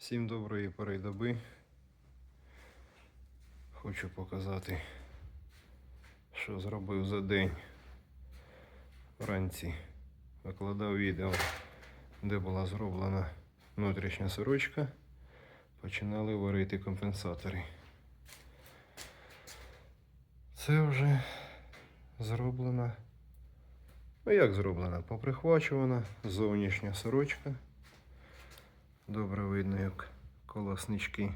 Всім доброї пори доби. Хочу показати, що зробив за день. Вранці викладав відео, де була зроблена внутрішня сорочка. Починали варити компенсатори. Це вже зроблена. Ну як зроблена? Поприхвачувана зовнішня сорочка. Добре видно, як колоснички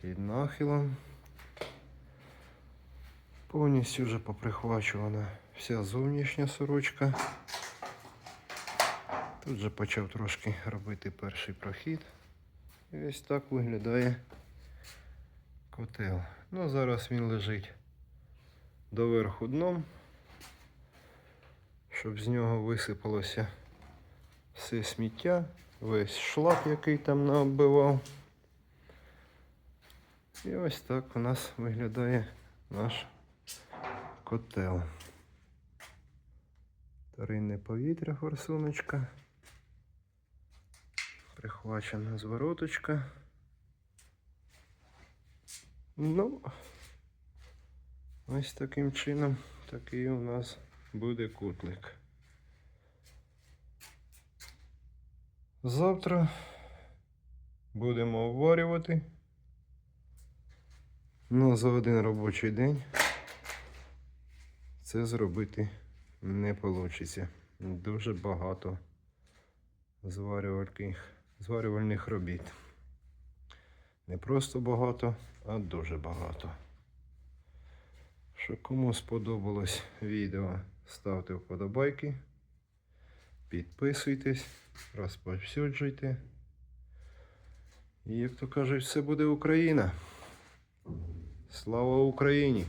під нахилом. Повністю вже поприхвачувана вся зовнішня сорочка. Тут вже почав трошки робити перший прохід. І ось так виглядає котел. Ну, зараз він лежить доверху дном, щоб з нього висипалося все сміття, весь шлак, який там наоббивав. І ось так у нас виглядає наш котел. Таринне повітря, форсуночка. Прихвачена звороточка. Ну, ось таким чином такий у нас буде кутлик. Завтра будемо обварювати. Ну, за один робочий день це зробити не вийде. Дуже багато зварювальних, зварювальних робіт. Не просто багато, а дуже багато. Що кому сподобалось відео, ставте вподобайки, підписуйтесь, розповсюджуйте. І як то кажуть, все буде Україна. Слава Україні!